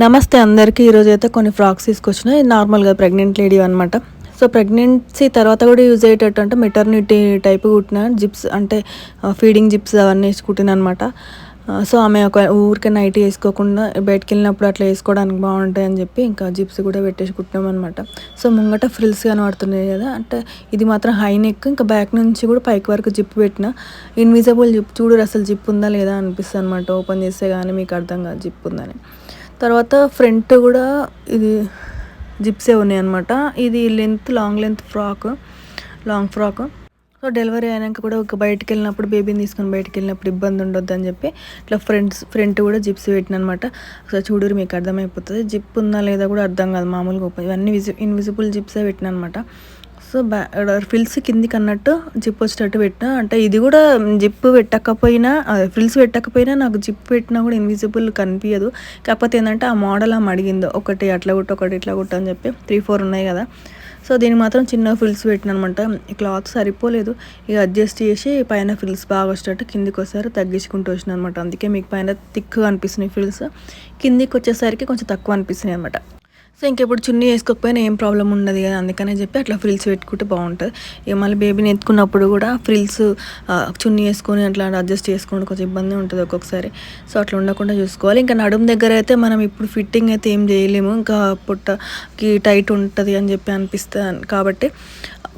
నమస్తే అందరికీ. ఈరోజు అయితే కొన్ని ఫ్రాక్స్ తీసుకొచ్చిన నార్మల్గా ప్రెగ్నెంట్ లేడీ అనమాట సో ప్రెగ్నెన్సీ తర్వాత కూడా యూజ్ అయ్యేటట్టు అంటే మెటర్నిటీ టైప్ కుట్టిన జిప్స్ అంటే ఫీడింగ్ జిప్స్ అవన్నీ వేసి కుట్టిన అనమాట సో ఆమె ఒక ఊరికే నైట్ వేసుకోకుండా బయటకు వెళ్ళినప్పుడు అట్లా వేసుకోవడానికి బాగుంటాయి అని చెప్పి ఇంకా జిప్స్ కూడా పెట్టేసి కుట్టినాం అనమాట సో ముంగట ఫ్రిల్స్ కనబడుతున్నాయి కదా అంటే ఇది మాత్రం హై నెక్ ఇంకా బ్యాక్ నుంచి కూడా పైకి వరకు జిప్ పెట్టిన. ఇన్విజిబుల్ జిప్ చూడు అసలు జిప్ ఉందా లేదా అనిపిస్తుంది అనమాట ఓపెన్ చేస్తే కానీ మీకు అర్థం కాదు జిప్ ఉందని. తర్వాత ఫ్రంట్ కూడా ఇది జిప్సే ఉన్నాయి అనమాట ఇది length long length frock long frock. So delivery అయినాక కూడా ఒక బయటికి వెళ్ళినప్పుడు బేబీని తీసుకొని బయటికి వెళ్ళినప్పుడు ఇబ్బంది ఉండొద్దు అని చెప్పి ఇట్లా ఫ్రంట్స్ ఫ్రంట్ కూడా జిప్స్ పెట్టిన అనమాట ఒకసారి చూడరు మీకు అర్థమైపోతుంది జిప్ ఉందా లేదా కూడా అర్థం కాదు. మామూలుగా ఇవన్నీ విజి ఇన్విజిబుల్ జిప్సే పెట్టిన అనమాట సో బ్యా ఫ్రిల్స్ కిందికి అన్నట్టు జిప్ వచ్చేటట్టు పెట్టిన. అంటే ఇది కూడా జిప్ పెట్టకపోయినా ఫ్రిల్స్ పెట్టకపోయినా నాకు జిప్ పెట్టినా కూడా ఇన్విజిబుల్ కనిపించదు కాకపోతే ఏంటంటే ఆ మోడల్ ఆమె అడిగిందో ఒకటి అట్లా కుట్టు ఒకటి ఇట్లా కుట్టు అని చెప్పి. త్రీ ఫోర్ ఉన్నాయి కదా. సో దీనికి మాత్రం చిన్న ఫ్రిల్స్ పెట్టిన అనమాట ఈ క్లాత్ సరిపోలేదు. ఇక అడ్జస్ట్ చేసి పైన ఫ్రిల్స్ బాగా వచ్చేటట్టు కిందికి వస్తారు తగ్గించుకుంటూ వచ్చినాయి అనమాట అందుకే మీకు పైన థిక్గా అనిపిస్తున్నాయి ఫ్రిల్స్ కిందికి వచ్చేసరికి కొంచెం తక్కువ అనిపిస్తున్నాయి అనమాట సో ఇంకెప్పుడు చున్నీ వేసుకోకపోయినా ఏం ప్రాబ్లం ఉండదు కదా అందుకనే చెప్పి అట్లా ఫ్రిల్స్ పెట్టుకుంటే బాగుంటుంది. ఇక మళ్ళీ బేబీని ఎత్తుకున్నప్పుడు కూడా ఫ్రిల్స్ చున్నీ వేసుకొని అట్లా అడ్జస్ట్ చేసుకోవడం కొంచెం ఇబ్బంది ఉంటుంది ఒక్కొక్కసారి. సో అట్లా ఉండకుండా చూసుకోవాలి. ఇంకా నడుము దగ్గర అయితే మనం ఇప్పుడు ఫిట్టింగ్ అయితే ఏం చేయలేము. ఇంకా పుట్టకి టైట్ ఉంటుంది అని చెప్పి అనిపిస్తుంది. కాబట్టి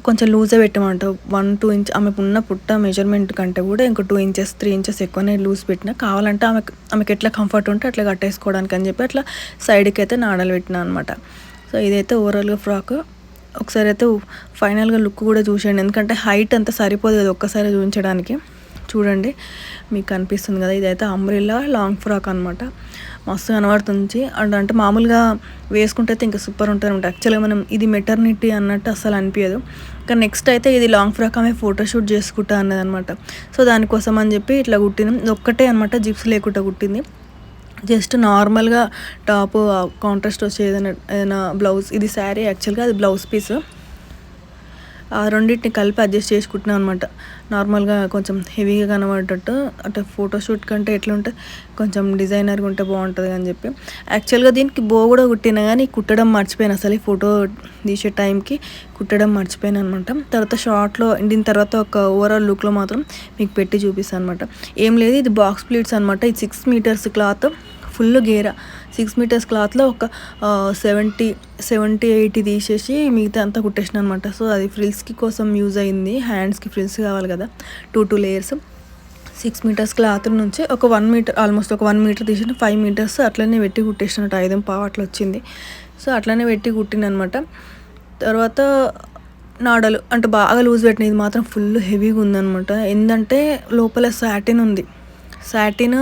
కొంచెం లూజే పెట్టమంట. వన్ టూ ఇంచ్ ఆమెకు ఉన్న పుట్ట మెజర్మెంట్ కంటే కూడా ఇంకో టూ ఇంచెస్ త్రీ ఇంచెస్ ఎక్కువనే లూజ్ పెట్టిన. కావాలంటే ఆమెకు ఆమెకు ఎట్లా కంఫర్ట్ ఉంటే అట్లా కట్టేసుకోవడానికి అని చెప్పి అట్లా సైడ్కి అయితే నాడలు పెట్టినా అనమాట సో ఇదైతే ఓవరాల్గా ఫ్రాక్. ఒకసారి అయితే ఫైనల్గా లుక్ కూడా చూసేయండి. ఎందుకంటే హైట్ అంతా సరిపోదు కదా ఒక్కసారి చూపించడానికి. చూడండి మీకు కనిపిస్తుంది కదా ఇదైతే అంబ్రిల్లా లాంగ్ ఫ్రాక్ అనమాట మస్తు కనబడుతుంది. అండ్ అంటే మామూలుగా వేసుకుంటే అయితే ఇంకా సూపర్ ఉంటుంది అనమాట యాక్చువల్గా మనం ఇది మెటర్నిటీ అన్నట్టు అసలు అనిపించదు కానీ నెక్స్ట్ అయితే ఇది లాంగ్ ఫ్రాక్ ఆమె ఫోటోషూట్ చేసుకుంటా అన్నదనమాట సో దానికోసం అని చెప్పి ఇట్లా కుట్టినాం ఒక్కటే అనమాట జిప్స్ లేకుండా కుట్టింది. జస్ట్ నార్మల్గా టాప్ కాంట్రాస్ట్ వచ్చే ఏదైనా ఏదైనా బ్లౌజ్ ఇది శారీ యాక్చువల్గా అది బ్లౌజ్ పీస్ ఆ రెండింటిని కలిపి అడ్జస్ట్ చేసుకుంటున్నాం అనమాట నార్మల్గా కొంచెం హెవీగా కనబడేటట్టు అంటే ఫోటోషూట్ కంటే ఎట్లుంటుంది కొంచెం డిజైనర్గా ఉంటే బాగుంటుంది అని చెప్పి. యాక్చువల్గా దీనికి బో కూడా కుట్టినా కానీ కుట్టడం మర్చిపోయాను. అసలు ఈ ఫోటో తీసే టైంకి కుట్టడం మర్చిపోయాను అనమాట తర్వాత షార్ట్లో దీని తర్వాత ఒక ఓవరాల్ లుక్లో మాత్రం మీకు పెట్టి చూపిస్తాను అనమాట ఏం లేదు ఇది బాక్స్ ప్లీట్స్ అనమాట ఇది సిక్స్ మీటర్స్ క్లాత్. ఫుల్ గేరా. సిక్స్ మీటర్స్ క్లాత్లో ఒక సెవెంటీ సెవెంటీ ఎయిటీ తీసేసి మిగతా అంతా కుట్టేసిన అనమాట సో అది ఫ్రిల్స్కి కోసం యూజ్ అయింది. హ్యాండ్స్కి ఫ్రిల్స్ కావాలి కదా. Two two layers. Six meters cloth నుంచి ఒక వన్ మీటర్ ఆల్మోస్ట్ ఒక వన్ మీటర్ తీసిన ఫైవ్ మీటర్స్ అట్లనే పెట్టి కుట్టేసినట్టు ఐదు పావు అట్లా వచ్చింది. సో అట్లనే పెట్టి కుట్టినమాట తర్వాత నాడలు అంటే బాగా లూజ్ పెట్టినది మాత్రం ఫుల్ హెవీగా ఉందనమాట. ఏంటంటే లోపల సాటిన్ ఉంది. సాటిన్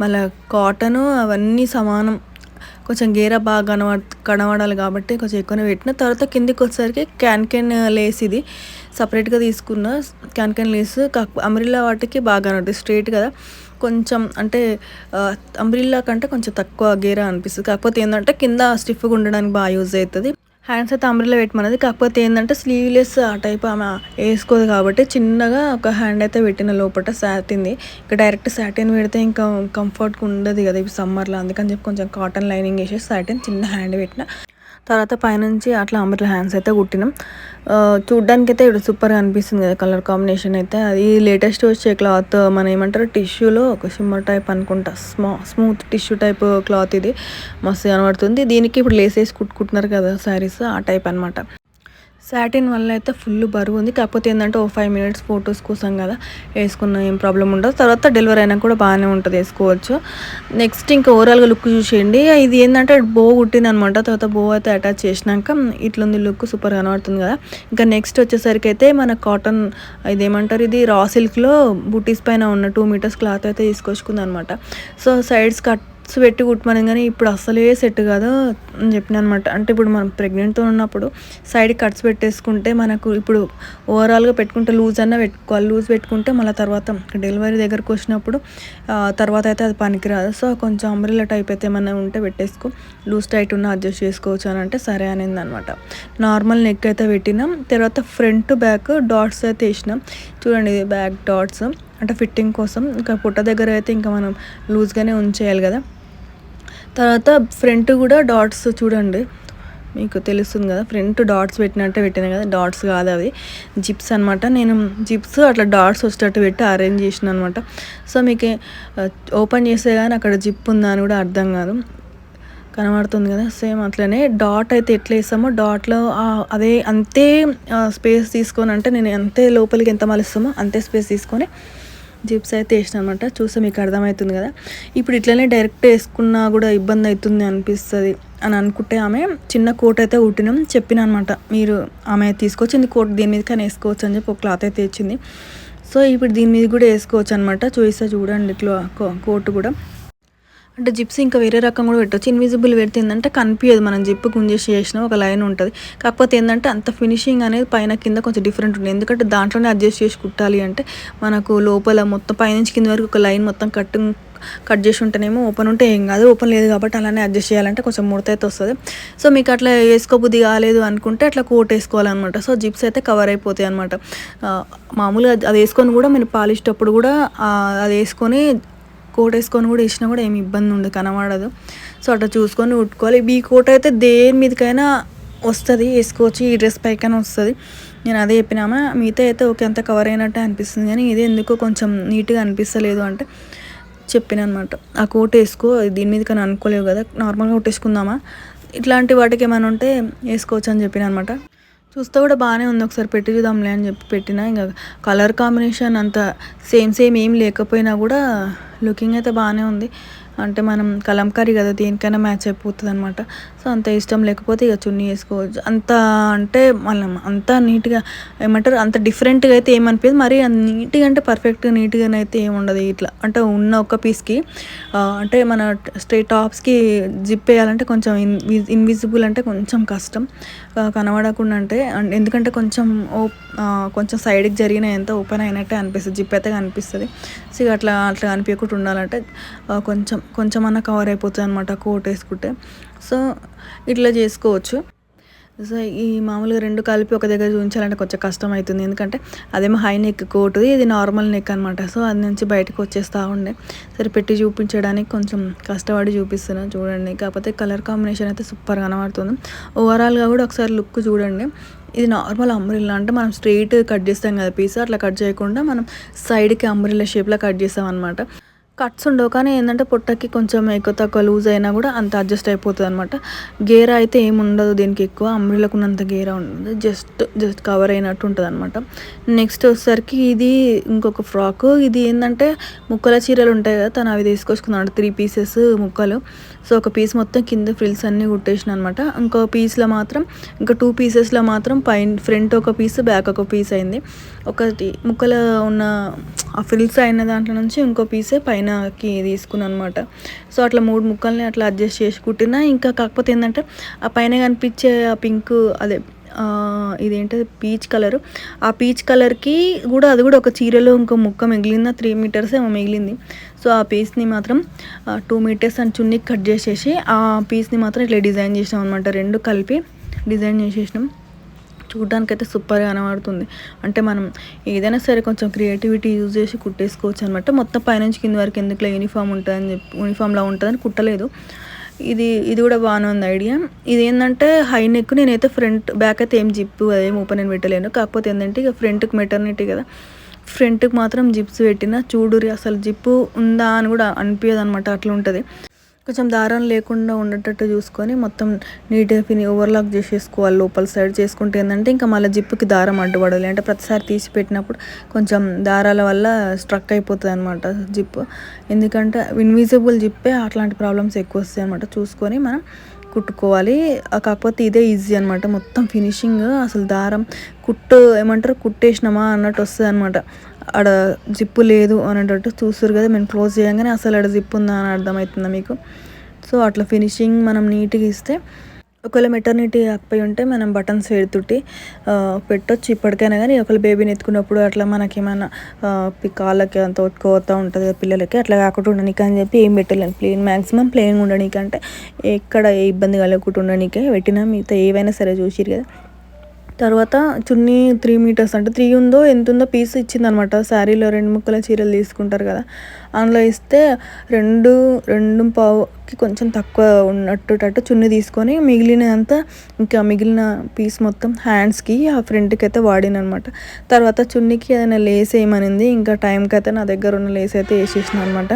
మళ్ళీ కాటన్ అవన్నీ సమానం. కొంచెం గేర బాగా కనబడ కనబడాలి కాబట్టి కొంచెం ఎక్కువనే పెట్టిన. తర్వాత కిందికి వచ్చేసరికి క్యాన్ క్యాన్ లేస్ ఇది. సపరేట్గా తీసుకున్న క్యాన్ క్యాన్ లేస్. కాకపోతే అమ్రిల్లా వాటికి బాగా కనబడుతుంది స్ట్రేట్ కదా. కొంచెం అంటే అంబ్రిల్లా కంటే కొంచెం తక్కువ గేరా అనిపిస్తుంది. కాకపోతే ఏంటంటే కింద స్టిఫ్గా ఉండడానికి బాగా యూజ్ అవుతుంది. హ్యాండ్స్ అయితే అంబ్రెల్లా పెట్టమన్నది. కాకపోతే ఏంటంటే స్లీవ్లెస్ ఆ టైప్ ఆమె వేసుకోదు కాబట్టి చిన్నగా ఒక హ్యాండ్ అయితే పెట్టిన లోపల సాటింది ఇంకా డైరెక్ట్ సాటిన్ పెడితే ఇంకా కంఫర్ట్గా ఉండదు కదా ఇప్పుడు సమ్మర్లో అందుకని చెప్పి కొంచెం కాటన్ లైనింగ్ వేసేసి సాటిన్ చిన్న హ్యాండ్ పెట్టిన. తర్వాత పైనుంచి అట్లా అంబ్రెల్లా హ్యాండ్స్ అయితే కుట్టినాం. చూడ్డానికి అయితే ఇప్పుడు సూపర్గా అనిపిస్తుంది కదా కలర్ కాంబినేషన్ అయితే. అది లేటెస్ట్ వచ్చే క్లాత్ మనం ఏమంటారు టిష్యూలో ఒక సిమ్మర్ టైప్ అనుకుంటా. స్మా స్మూత్ టిష్యూ టైప్ క్లాత్ ఇది. మస్తు కనబడుతుంది. దీనికి ఇప్పుడు లేసేసి కుట్టుకుంటున్నారు కదా శారీస్ ఆ టైప్ అనమాట సాటిన్ వల్ల అయితే ఫుల్ బరువు ఉంది. కాకపోతే ఏంటంటే ఓ ఫైవ్ మినిట్స్ ఫొటోస్ కోసం కదా వేసుకున్న ఏం ప్రాబ్లం ఉండదు. తర్వాత డెలివరీ అయినా కూడా బాగానే ఉంటుంది వేసుకోవచ్చు. నెక్స్ట్ ఇంకా ఓవరాల్గా లుక్ చూసేయండి. ఇది ఏంటంటే బో కుట్టింది అనమాట తర్వాత బో అయితే అటాచ్ చేసినాక ఇట్లుంది లుక్ సూపర్ కనబడుతుంది కదా. ఇంకా నెక్స్ట్ వచ్చేసరికి అయితే మన కాటన్ ఇదేమంటారు ఇది? రా సిల్క్లో బుటీస్ పైన ఉన్న టూ మీటర్స్ క్లాత్ అయితే తీసుకొచ్చుకుంది అనమాట సో సైడ్స్ కట్ సో పెట్టి కుట్టమని కానీ ఇప్పుడు అసలే సెట్ కాదు అని చెప్పిన అనమాట అంటే ఇప్పుడు మనం ప్రెగ్నెంట్తో ఉన్నప్పుడు సైడ్ కట్స్ పెట్టేసుకుంటే మనకు ఇప్పుడు ఓవరాల్గా పెట్టుకుంటే లూజ్ అన్న పెట్టుకోవాలి. లూజ్ పెట్టుకుంటే మళ్ళీ తర్వాత డెలివరీ దగ్గరకు వచ్చినప్పుడు తర్వాత అయితే అది పనికిరాదు. సో కొంచెం అంబ్రిల్లా టైప్ అయితే ఏమైనా ఉంటే పెట్టేసుకో. లూజ్ టైట్ ఉన్న అడ్జస్ట్ చేసుకోవచ్చు అని అంటే సరే అనింది అనమాట నార్మల్ నెక్ అయితే పెట్టినాం. తర్వాత ఫ్రంట్ బ్యాక్ డాట్స్ అయితే వేసినాం. చూడండి ఇది బ్యాక్ డాట్స్ అంటే ఫిట్టింగ్ కోసం. ఇంకా పుట్ట దగ్గర అయితే ఇంకా మనం లూజ్గానే ఉంచేయాలి కదా. తర్వాత ఫ్రంట్ కూడా డాట్స్ చూడండి. మీకు తెలుస్తుంది కదా ఫ్రంట్ డాట్స్ పెట్టినట్టే పెట్టాను కదా డాట్స్ కాదు అవి. జిప్స్ అనమాట నేను జిప్స్ అట్లా డాట్స్ వచ్చేటట్టు పెట్టి అరేంజ్ చేసిన అనమాట సో మీకు ఓపెన్ చేస్తే కానీ అక్కడ జిప్ ఉందా అని కూడా అర్థం కాదు. కనబడుతుంది కదా సేమ్ అట్లనే డాట్ అయితే ఎట్లా వేస్తామో డాట్లో అదే అంతే స్పేస్ తీసుకొని అంటే నేను అంతే లోపలికి ఎంత మలుస్తామో అంతే స్పేస్ తీసుకొని జిప్స్ అయితే వేసిన అనమాట చూస్తే మీకు అర్థమవుతుంది కదా. ఇప్పుడు ఇట్లనే డైరెక్ట్ వేసుకున్నా కూడా ఇబ్బంది అవుతుంది అనిపిస్తుంది అని అనుకుంటే ఆమె చిన్న కోట్ అయితే కుట్టినాం చెప్పిన అనమాట మీరు ఆమె తీసుకొచ్చింది కోట్ దీని మీద కానీ వేసుకోవచ్చు అని చెప్పి ఒక క్లాత్ అయితే ఇచ్చింది సో ఇప్పుడు దీని మీద కూడా వేసుకోవచ్చు అనమాట చూస్తే చూడండి ఇట్లా కోట్ కూడా. అంటే జిప్స్ ఇంకా వేరే రకం కూడా పెట్టవచ్చు ఇన్విజిబుల్ పెడితే ఏంటంటే కనిపించదు మనం జిప్ గుంజేసి చేసిన ఒక లైన్ ఉంటుంది. కాకపోతే ఏంటంటే అంత ఫినిషింగ్ అనేది పైన కింద కొంచెం డిఫరెంట్ ఉంటుంది ఎందుకంటే దాంట్లోనే అడ్జస్ట్ చేసి కుట్టాలి అంటే మనకు లోపల మొత్తం పైనుంచి కింద వరకు ఒక లైన్ మొత్తం కట్ కట్ చేసి ఉంటేనేమో ఓపెన్ ఉంటే ఏం కాదు. ఓపెన్ లేదు కాబట్టి అలానే అడ్జస్ట్ చేయాలంటే కొంచెం ముడత అయితే వస్తుంది. సో మీకు అట్లా వేసుకోబుద్ధి కాలేదు అనుకుంటే అట్లా కోట్ వేసుకోవాలన్నమాట. సో జిప్స్ అయితే కవర్ అయిపోతాయి అనమాట మామూలుగా అది వేసుకొని కూడా మీరు పాలిష్టప్పుడు కూడా అది వేసుకొని కోట్ వేసుకొని కూడా వేసినా కూడా ఏమి ఇబ్బంది ఉండదు కనబడదు. సో అట్లా చూసుకొని ఉట్టుకోవాలి. ఈ కోట్ అయితే దేని మీదకైనా వస్తుంది వేసుకోవచ్చు ఈ డ్రెస్ పైకైనా వస్తుంది. నేను అదే చెప్పినామా మిగతా అయితే ఓకే అంత కవర్ అయినట్టే అనిపిస్తుంది. కానీ ఇది ఎందుకో కొంచెం నీట్గా అనిపిస్తలేదు అంటే చెప్పిన అనమాట ఆ కోట్ వేసుకో దీని మీద కానీ అనుకోలేవు కదా నార్మల్గా కొట్టేసుకుందామా ఇట్లాంటి వాటికి ఏమైనా ఉంటే వేసుకోవచ్చు అని చెప్పిన అనమాట చూస్తే కూడా బాగానే ఉంది. ఒకసారి పెట్టి చూద్దాంలే అని చెప్పి పెట్టిన. ఇంకా కలర్ కాంబినేషన్ అంత సేమ్ సేమ్ ఏం లేకపోయినా కూడా లుకింగ్ అయితే బాగానే ఉంది. అంటే మనం కలంకారీ కదా దేనికైనా మ్యాచ్ అయిపోతుంది అనమాట సో అంత ఇష్టం లేకపోతే ఇక చున్నీ వేసుకోవచ్చు. అంత అంటే మనం అంత నీట్గా ఏమంటారు అంత డిఫరెంట్గా అయితే ఏమనిపించదు మరి నీట్గా అంటే పర్ఫెక్ట్గా నీట్గా అయితే ఏముండదు ఇట్లా. అంటే ఉన్న ఒక పీస్కి అంటే మన స్ట్రైట్ టాప్స్కి జిప్ వేయాలంటే కొంచెం ఇన్విజిబుల్ అంటే కొంచెం కష్టం. కనబడకుండా అంటే ఎందుకంటే కొంచెం కొంచెం సైడ్కి జరిగిన ఎంత ఓపెన్ అయినట్టే అనిపిస్తుంది. జిప్ అయితే కనిపిస్తుంది. సో అట్లా అట్లా కనిపించకుండా ఉండాలంటే కొంచెం కొంచెమన్నా కవర్ అయిపోతుంది అనమాట కోట్ వేసుకుంటే. సో ఇట్లా చేసుకోవచ్చు. సో ఈ మామూలుగా రెండు కలిపి ఒక దగ్గర చూపించాలంటే కొంచెం కష్టం అవుతుంది ఎందుకంటే అదేమో హై నెక్ కోటు ఇది నార్మల్ నెక్ అనమాట సో అది నుంచి బయటకు వచ్చేస్తూ ఉండే. సరే పెట్టి చూపించడానికి కొంచెం కష్టపడి చూపిస్తున్నాను చూడండి. కాకపోతే కలర్ కాంబినేషన్ అయితే సూపర్ కనబడుతుంది ఓవరాల్గా కూడా ఒకసారి లుక్ చూడండి. ఇది నార్మల్ అంబ్రిల్లా అంటే మనం స్ట్రెయిట్ కట్ చేస్తాం కదా పీస్ అట్లా కట్ చేయకుండా మనం సైడ్కి అంబ్రిల్లా షేప్లో కట్ చేస్తాం అనమాట కట్స్ ఉండవు కానీ ఏంటంటే పొట్టకి కొంచెం ఎక్కువ తక్కువ లూజ్ అయినా కూడా అంత అడ్జస్ట్ అయిపోతుంది అనమాట గేర అయితే ఏమి ఉండదు దీనికి ఎక్కువ అమ్రిలకు ఉన్నంత గేర ఉండదు జస్ట్ జస్ట్ కవర్ అయినట్టు ఉంటుంది అనమాట నెక్స్ట్ వచ్చేసరికి ఇది ఇంకొక ఫ్రాక్. ఇది ఏంటంటే ముక్కల చీరలు ఉంటాయి కదా తను అవి తీసుకొచ్చుకున్నాడు త్రీ పీసెస్ ముక్కలు. సో ఒక పీస్ మొత్తం కింద ఫ్రిల్స్ అన్నీ కుట్టేసిన అనమాట ఇంకో పీస్లో మాత్రం ఇంకా టూ పీసెస్లో మాత్రం పైన ఫ్రంట్ ఒక పీస్ బ్యాక్ ఒక పీస్ అయింది. ఒకటి ముక్కలు ఉన్న ఆ ఫ్రిల్స్ అయిన దాంట్లో నుంచి ఇంకో పీసే పైనకి తీసుకున్నాను అనమాట సో అట్లా మూడు ముక్కల్ని అట్లా అడ్జస్ట్ చేసి కుట్టినా ఇంకా కాకపోతే ఏంటంటే ఆ పైన కనిపించే ఆ పింక్ అదే ఇదేంటది పీచ్ కలర్. ఆ పీచ్ కలర్కి కూడా అది కూడా ఒక చీరలో ఇంకో ముక్క మిగిలింది త్రీ మీటర్స్ ఏమో మిగిలింది. సో ఆ పీస్ని మాత్రం టూ మీటర్స్ అని చున్నీకి కట్ చేసేసి ఆ పీస్ని మాత్రం ఇట్లా డిజైన్ చేసినాం అనమాట రెండు కలిపి డిజైన్ చేసేసినాం. చూడడానికి సూపర్గా కనబడుతుంది. అంటే మనం ఏదైనా సరే కొంచెం క్రియేటివిటీ యూజ్ చేసి కుట్టేసుకోవచ్చు అనమాట మొత్తం పైనుంచి కింద వరకు ఎందుకులో యూనిఫామ్ ఉంటుందని చెప్పి యూనిఫామ్లా ఉంటుందని కుట్టలేదు. ఇది ఇది కూడా బాగానే ఉంది ఐడియా. ఇది ఏంటంటే హై నెక్ నేనైతే ఫ్రంట్ బ్యాక్ అయితే ఏం జిప్పు అదేం ఓపెన్ అని పెట్టలేను. కాకపోతే ఏంటంటే ఇక ఫ్రంట్కి మెటర్నిటీ కదా. ఫ్రంట్కి మాత్రం జిప్స్ పెట్టిన చూడురి అసలు జిప్పు ఉందా అని కూడా అనిపించదు అనమాట అట్లా ఉంటుంది కొంచెం దారం లేకుండా ఉండేటట్టు చూసుకొని మొత్తం నీట్గా ఫిని ఓవర్లాక్ చేసేసుకోవాలి. లోపల సైడ్ చేసుకుంటే ఏంటంటే ఇంకా మళ్ళీ జిప్పుకి దారం అడ్డుపడాలి. అంటే ప్రతిసారి తీసి పెట్టినప్పుడు కొంచెం దారాల వల్ల స్ట్రక్ అయిపోతుంది అనమాట జిప్ ఎందుకంటే ఇన్విజిబుల్ జిప్పే అట్లాంటి ప్రాబ్లమ్స్ ఎక్కువ వస్తాయి అనమాట చూసుకొని మనం కుట్టుకోవాలి. కాకపోతే ఇదే ఈజీ అనమాట మొత్తం ఫినిషింగ్ అసలు దారం కుట్టు ఏమంటారు? కుట్టేసినామా అన్నట్టు వస్తుంది అనమాట ఆడ జిప్పు లేదు అనేటట్టు చూస్తారు కదా మేము క్లోజ్ చేయగానే అసలు ఆడ జిప్పు ఉందా అని అర్థమవుతుందా మీకు? సో అట్లా ఫినిషింగ్ మనం నీట్గా ఇస్తే ఒకవేళ మెటర్నిటీ ఆకపోయి ఉంటే మనం బటన్స్ పెడుతుంటే పెట్టొచ్చు. ఇప్పటికైనా కానీ ఒకవేళ బేబీని ఎత్తుకున్నప్పుడు అట్లా మనకి ఏమైనా కాళ్ళకి అంత ఒట్టుకోతా ఉంటుంది కదా పిల్లలకి అట్లా కాకుండా ఉండడానికి అని చెప్పి ఏం పెట్టలేను ప్లేన్ మ్యాక్సిమం ప్లెయిన్ ఉండనీకి అంటే ఎక్కడ ఏ ఇబ్బంది కలగకుండా ఉండనీకే పెట్టినా మిగతా ఏవైనా సరే చూసిరు కదా. తర్వాత చున్నీ త్రీ మీటర్స్ అంటే త్రీ ఉందో ఎంత ఉందో పీస్ ఇచ్చిందనమాట శారీలో రెండు ముక్కల చీరలు తీసుకుంటారు కదా. అందులో ఇస్తే రెండు రెండు పావుకి కొంచెం తక్కువ ఉన్నట్టుటట్టు చున్నీ తీసుకొని మిగిలినంతా ఇంకా మిగిలిన పీస్ మొత్తం హ్యాండ్స్కి ఆ ఫ్రంట్కి అయితే వాడిననమాట. తర్వాత చున్నీకి ఏదైనా లేస్ వేయమనింది ఇంకా టైంకి అయితే నా దగ్గర ఉన్న లేస్ అయితే వేసేసిన అనమాట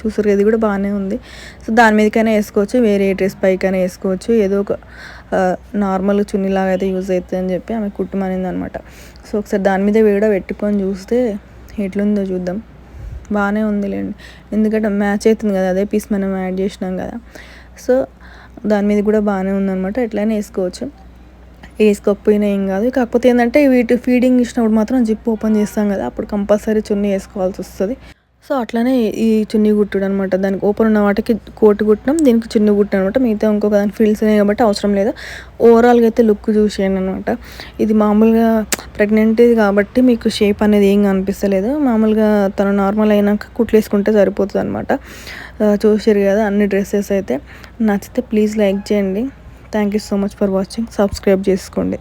చూసారు ఇది కూడా బాగానే ఉంది. సో దాని మీదకైనా వేసుకోవచ్చు వేరే డ్రెస్ పైకైనా వేసుకోవచ్చు ఏదో ఒక నార్మల్ చున్నీలాగా అయితే యూజ్ అవుతుంది అని చెప్పి ఆమె కుట్టుమనింది అనమాట సో ఒకసారి దాని మీద కూడా పెట్టుకొని చూస్తే ఎట్లుందో చూద్దాం. బాగానే ఉందిలేండి. ఎందుకంటే మ్యాచ్ అవుతుంది కదా అదే పీస్ మనం యాడ్ చేసినాం కదా. సో దాని మీద కూడా బాగానే ఉందన్నమాట ఎట్లయినా వేసుకోవచ్చు. వేసుకోకపోయినా ఏం కాదు. కాకపోతే ఏంటంటే వీటి ఫీడింగ్ ఇచ్చినప్పుడు మాత్రం జిప్ ఓపెన్ చేస్తాం కదా అప్పుడు కంపల్సరీ చున్నీ వేసుకోవాల్సి వస్తుంది. సో అట్లానే ఈ చున్నీ కుట్టుడు అనమాట దానికి ఓపెన్ ఉన్న వాటికి కోటు కుట్టినాం. దీనికి చున్నీ కుట్టిన అనమాట మిగతా ఇంకొక దాని ఫీల్స్ ఉన్నాయి కాబట్టి అవసరం లేదు. ఓవరాల్గా అయితే లుక్ చూసేయండి అనమాట ఇది మామూలుగా ప్రెగ్నెంట్ కాబట్టి మీకు షేప్ అనేది ఏం అనిపిస్తలేదు మామూలుగా తను నార్మల్ అయినాక కుట్లు వేసుకుంటే సరిపోతుంది అనమాట చూసారు కదా అన్ని డ్రెస్సెస్ అయితే. నచ్చితే ప్లీజ్ లైక్ చేయండి. Thank you so much for watching subscribe చేసుకోండి.